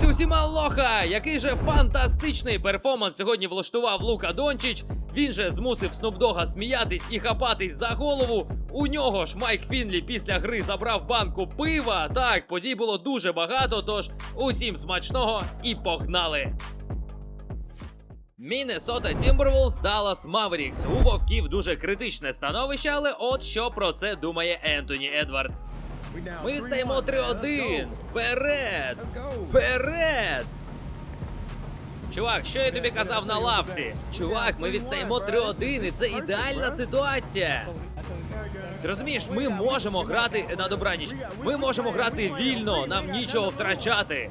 Друзі, усім алоха! Який же фантастичний перформанс сьогодні влаштував Лука Дончич. Він же змусив Снупдога сміятись і хапатись за голову. У нього ж Майк Фінлі після гри забрав банку пива. Так, подій було дуже багато, тож усім смачного і погнали! Міннесота Тімберволс Даллас Маверікс. У вовків дуже критичне становище, але от що про це думає Ентоні Едвардс. Ми стаємо 3-1. Вперед! Вперед! Чувак, що я тобі казав на лавці? Чувак, ми відстаємо 3-1, і це ідеальна ситуація. Ти розумієш, ми можемо грати на добраніч. Ми можемо грати вільно, нам нічого втрачати.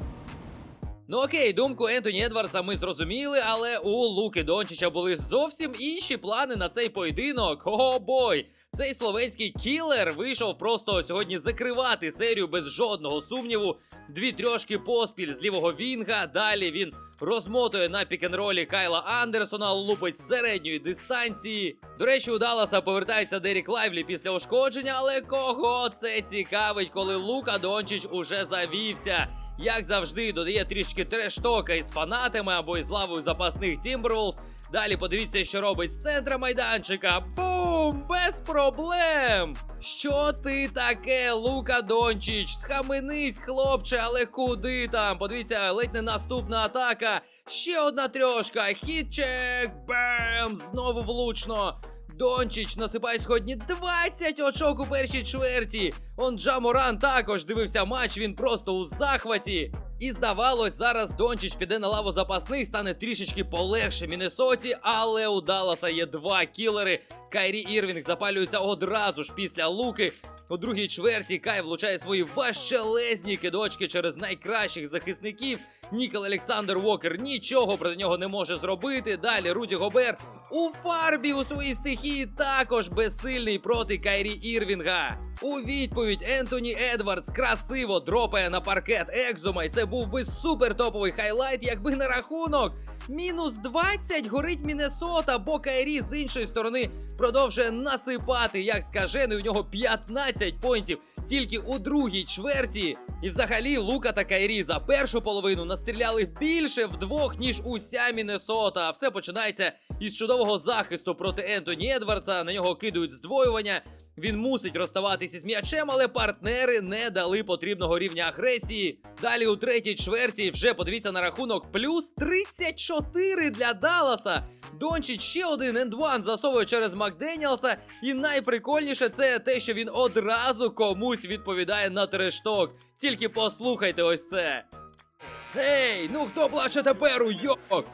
Ну окей, думку Ентоні Едвардса ми зрозуміли, але у Луки Дончича були зовсім інші плани на цей поєдинок. О бой! Цей словенський кілер вийшов просто сьогодні закривати серію без жодного сумніву. Дві трьошки поспіль з лівого вінга. Далі він розмотує на пікенролі Кайла Андерсона, лупить з середньої дистанції. До речі, у Далласа повертається Дерік Лайвлі після ушкодження, але кого це цікавить, коли Лука Дончич уже завівся? Як завжди, додає трішки трештока із фанатами або із лавою запасних Timberwolves. Далі подивіться, що робить з центра майданчика. Бум! Без проблем! Що ти таке, Лука Дончич? Схаменись, хлопче, але куди там? Подивіться, ледь не наступна атака. Ще одна трьошка. Хітчек! Бем! Знову влучно. Дончич насипає сьогодні 20 очок у першій чверті. Он Джаморан також дивився матч, він просто у захваті. І здавалось, зараз Дончич піде на лаву запасних, стане трішечки полегше Міннесоті, але у Далласа є два кілери. Кайрі Ірвінг запалюється одразу ж після луки. У другій чверті Кай влучає свої важчелезні кидочки через найкращих захисників. Нікол Олександр Уокер нічого проти нього не може зробити. Далі Руді Гобер у фарбі у своїй стихії також безсильний проти Кайрі Ірвінга. У відповідь Ентоні Едвардс красиво дропає на паркет Екзума. І це був би супер топовий хайлайт, якби на рахунок. Мінус 20 горить Міннесота, бо Кайрі з іншої сторони продовжує насипати, як скажений. У нього 15 поінтів тільки у другій чверті. І взагалі Лука та Кайрі за першу половину настріляли більше вдвох, ніж уся Міннесота. А Все починається із чудового захисту проти Ентоні Едвардса. На нього кидають здвоювання. Він мусить розставатися з м'ячем, але партнери не дали потрібного рівня агресії. Далі у третій чверті вже подивіться на рахунок плюс 34 для Далласа. Дончич ще один ендван засовує через Макденіалса. І найприкольніше це те, що він одразу комусь відповідає на трешток. Тільки послухайте ось це. Гей, ну хто плаче тепер у йок?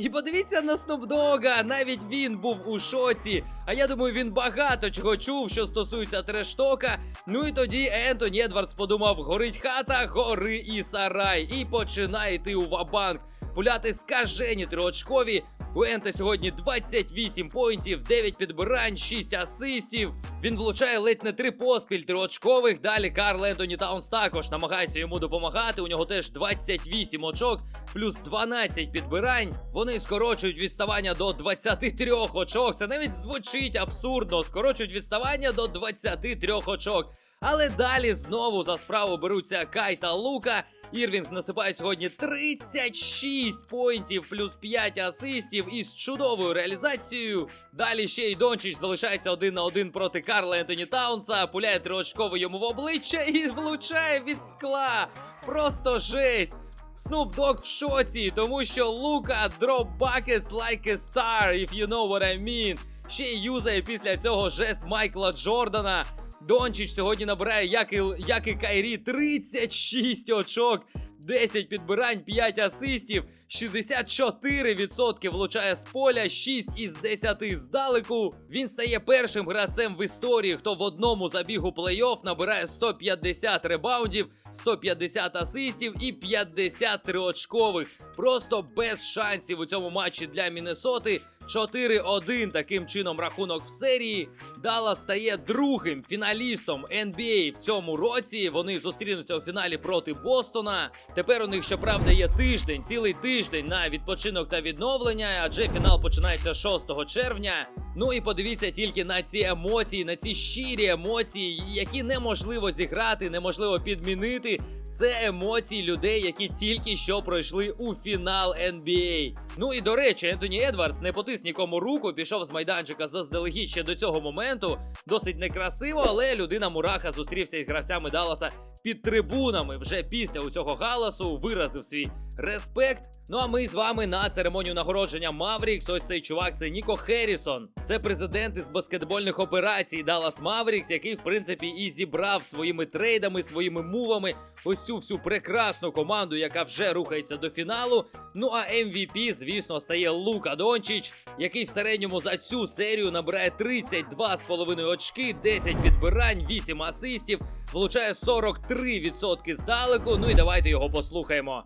І подивіться на Снопдога, навіть він був у шоці. А я думаю, він багато чого чув, що стосується трештока. Ну і тоді Ентоні Едвардс подумав: горить хата, гори і сарай. І починає йти у вабанк. Пуляти скажені триочкові. У Ента сьогодні 28 поінтів, 9 підбирань, 6 асистів. Він влучає ледь не 3 поспіль триочкових. Далі Карл Ентоні Таунс також намагається йому допомагати. У нього теж 28 очок, плюс 12 підбирань. Вони скорочують відставання до 23 очок. Це навіть звучить абсурдно. Скорочують відставання до 23 очок. Але далі знову за справу беруться Кай та Лука. Ірвінг насипає сьогодні 36 поінтів плюс 5 асистів із чудовою реалізацією. Далі ще й Дончич залишається один на один проти Карла Ентоні Таунса, пуляє триочково йому в обличчя і влучає від скла. Просто жесть. Snoop Dogg в шоці, тому що Лука drop buckets like a star, if you know what I mean. Ще й юзає після цього жест Майкла Джордана. Дончич сьогодні набирає, як і, як і Кайрі, 36 очок, 10 підбирань, 5 асистів, 64% влучає з поля, 6 із 10 здалеку. Він стає першим гравцем в історії, хто в одному забігу плей-офф набирає 150 ребаундів, 150 асистів і 53 очкових. Просто без шансів у цьому матчі для Міннесоти. 4-1 таким чином рахунок в серії. Даллас стає другим фіналістом NBA в цьому році. Вони зустрінуться у фіналі проти Бостона. Тепер у них, щоправда, є тиждень, цілий тиждень на відпочинок та відновлення, адже фінал починається 6 червня. Ну і подивіться тільки на ці емоції, на ці щирі емоції, які неможливо зіграти, неможливо підмінити. Це емоції людей, які тільки що пройшли у фінал NBA. Ну і до речі, Ентоні Едвардс не потис нікому руку, пішов з майданчика заздалегідь ще до цього моменту. Досить некрасиво, але людина Мураха зустрівся із гравцями Далласа під трибунами вже після усього галасу, виразив свій респект. Ну а ми з вами на церемонію нагородження Маврікс. Ось цей чувак, це Ніко Херрісон. Це президент із баскетбольних операцій Dallas Mavericks, який, в принципі, і зібрав своїми трейдами, своїми мувами ось цю всю прекрасну команду, яка вже рухається до фіналу. Ну а MVP, звісно, стає Лука Дончич, який в середньому за цю серію набирає 32,5 очки, 10 підбирань, 8 асистів, влучає 43% здалеку. Ну і давайте його послухаємо.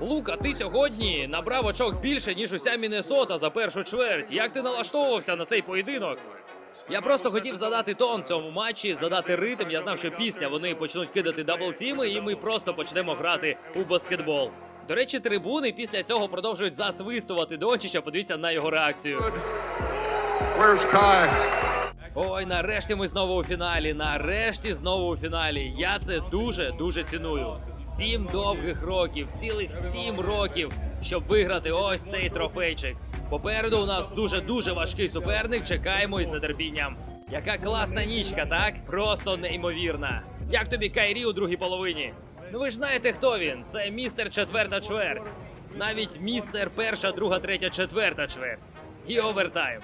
Лука, ти сьогодні набрав очок більше, ніж уся Міннесота за першу чверть. Як ти налаштовувався на цей поєдинок? Я просто хотів задати тон цьому матчі, задати ритм. Я знав, що після вони почнуть кидати даблтіми, і ми просто почнемо грати у баскетбол. До речі, трибуни після цього продовжують засвистувати Дончича. Подивіться на його реакцію. Where's Kai? Ой, нарешті ми знову у фіналі. Нарешті знову у фіналі. Я це дуже дуже ціную. Сім довгих років, цілих сім років, щоб виграти ось цей трофейчик. Попереду у нас дуже дуже важкий суперник. Чекаємо із нетерпінням. Яка класна нічка, так? Просто неймовірна. Як тобі Кайрі у другій половині? Ну ви ж знаєте, хто він? Це містер четверта чверть. Навіть містер перша, друга, третя, четверта чверть. І овертайм.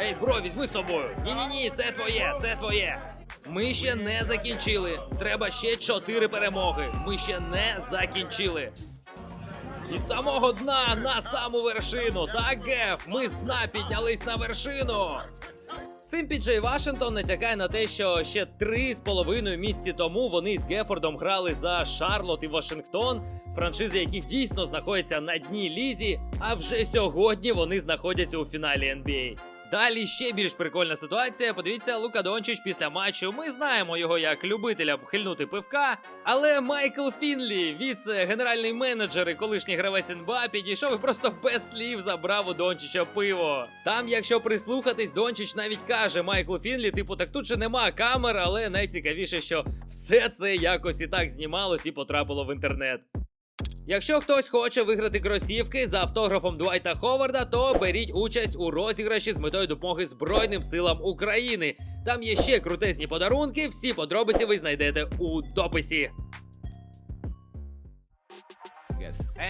Ей, бро, візьми з собою. Ні, ні, ні, це твоє, це твоє. Ми ще не закінчили. Треба ще чотири перемоги. Ми ще не закінчили. І самого дна на саму вершину. Так, Геф, ми з дна піднялись на вершину. Цим Піджей Вашингтон натякає на те, що ще три з половиною місяці тому вони з Гефордом грали за Шарлот і Вашингтон, франшизи яких дійсно знаходяться на дні лізі. А вже сьогодні вони знаходяться у фіналі NBA. Далі ще більш прикольна ситуація. Подивіться, Лука Дончич після матчу. Ми знаємо його як любителя хильнути пивка. Але Майкл Фінлі, віце-генеральний менеджер і колишній гравець НБА, підійшов і просто без слів забрав у Дончича пиво. Там, якщо прислухатись, Дончич навіть каже Майклу Фінлі, типу, так тут же нема камер, але найцікавіше, що все це якось і так знімалось і потрапило в інтернет. Якщо хтось хоче виграти кросівки за автографом Дуайта Ховарда, то беріть участь у розіграші з метою допомоги Збройним силам України. Там є ще крутезні подарунки. Всі подробиці ви знайдете у дописі.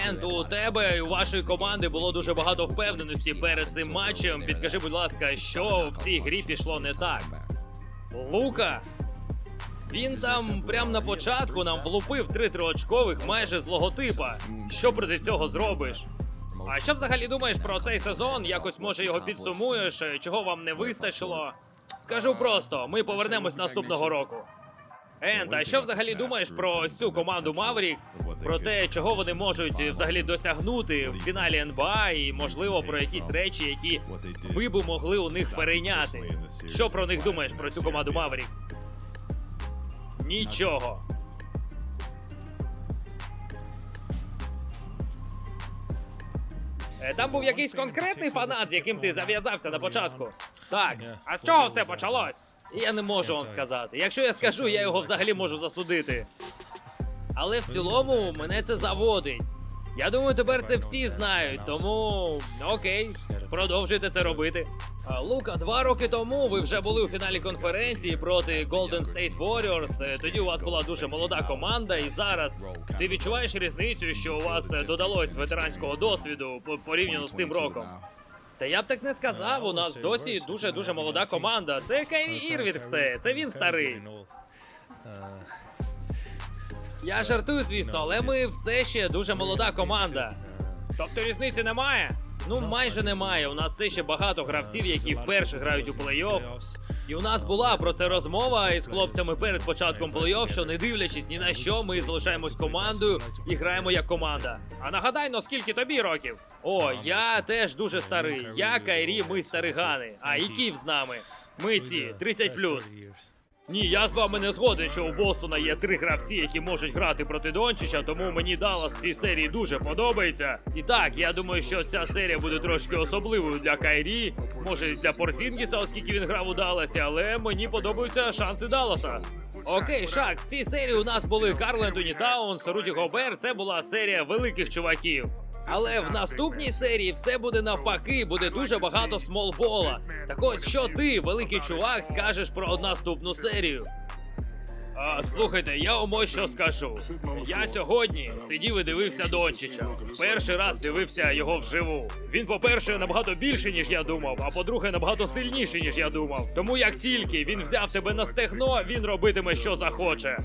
Енд, у тебе і у вашої команди було дуже багато впевненості перед цим матчем. Підкажи, будь ласка, що в цій грі пішло не так? Лука. Він там прямо на початку нам влупив три триочкових майже з логотипа. Що проти цього зробиш? А що взагалі думаєш про цей сезон? Якось може його підсумуєш, чого вам не вистачило? Скажу просто, ми повернемось наступного року. Енд, а що взагалі думаєш про цю команду Mavericks? Про те, чого вони можуть взагалі досягнути в фіналі НБА, і можливо про якісь речі, які ви б могли у них перейняти. Що про них думаєш про цю команду Mavericks? Нічого. Е, Там був якийсь конкретний фанат, з яким ти зав'язався на початку. Так, а з чого все почалось? Я не можу вам сказати. Якщо я скажу, я його взагалі можу засудити. Але в цілому мене це заводить. Я думаю, тепер це всі знають, тому окей, продовжуйте це робити. Лука, два роки тому ви вже були у фіналі конференції проти Golden State Warriors. Е, Тоді у вас була дуже молода команда, і зараз ти відчуваєш різницю, що у вас е, додалось ветеранського досвіду порівняно з тим роком. Та я б так не сказав. У нас досі дуже дуже молода команда. Це Кайрі Ірвінг все. Це він старий. Я жартую, звісно, але ми все ще дуже молода команда. Тобто різниці немає? Ну, майже немає. У нас все ще багато гравців, які вперше грають у плей-офф. І у нас була про це розмова із хлопцями перед початком плей-офф, що не дивлячись ні на що, ми залишаємось командою і граємо як команда. А нагадай, ну скільки тобі років? О, я теж дуже старий. Я Кайрі, ми старигани. А і Ків з нами. Ми ці 30 ні, я з вами не згоден, що у Бостона є три гравці, які можуть грати проти Дончича, тому мені Даллас в цій серії дуже подобається. І так, я думаю, що ця серія буде трошки особливою для Кайрі, може для Порсінгіса, оскільки він грав у Далласі, але мені подобаються шанси Далласа. Окей, Шак, в цій серії у нас були Карл Ентоні Таунс, Руді Гобер. Це була серія великих чуваків. Але в наступній серії все буде навпаки, буде дуже багато смолбола. Так ось що ти, великий чувак, скажеш про наступну серію? А, слухайте, я вам ось що скажу. Я сьогодні сидів і дивився Дончича. Перший раз дивився його вживу. Він, по-перше, набагато більше, ніж я думав, а по-друге, набагато сильніший, ніж я думав. Тому як тільки він взяв тебе на стегно, він робитиме, що захоче.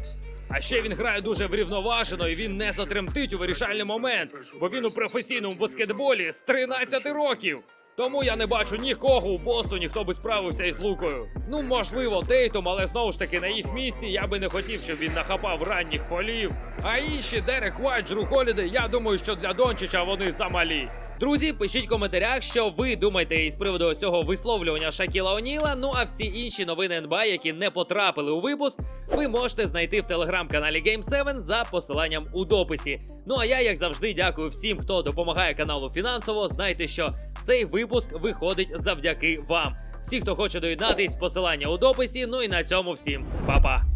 А ще він грає дуже врівноважено і він не затремтить у вирішальний момент, бо він у професійному баскетболі з 13 років. Тому я не бачу нікого у Бостоні, хто би справився із лукою. Ну, можливо, Дейтом, але знову ж таки на їх місці я би не хотів, щоб він нахапав ранніх фолів. А інші Дерек Вайт, Холіде, я думаю, що для Дончича вони замалі. Друзі, пишіть в коментарях, що ви думаєте із приводу ось цього висловлювання Шакіла Оніла. Ну а всі інші новини НБА, які не потрапили у випуск, ви можете знайти в телеграм-каналі Game7 за посиланням у дописі. Ну а я, як завжди, дякую всім, хто допомагає каналу фінансово. Знайте, що цей випуск виходить завдяки вам. Всі, хто хоче доєднатись, посилання у дописі. Ну і на цьому всім па-па.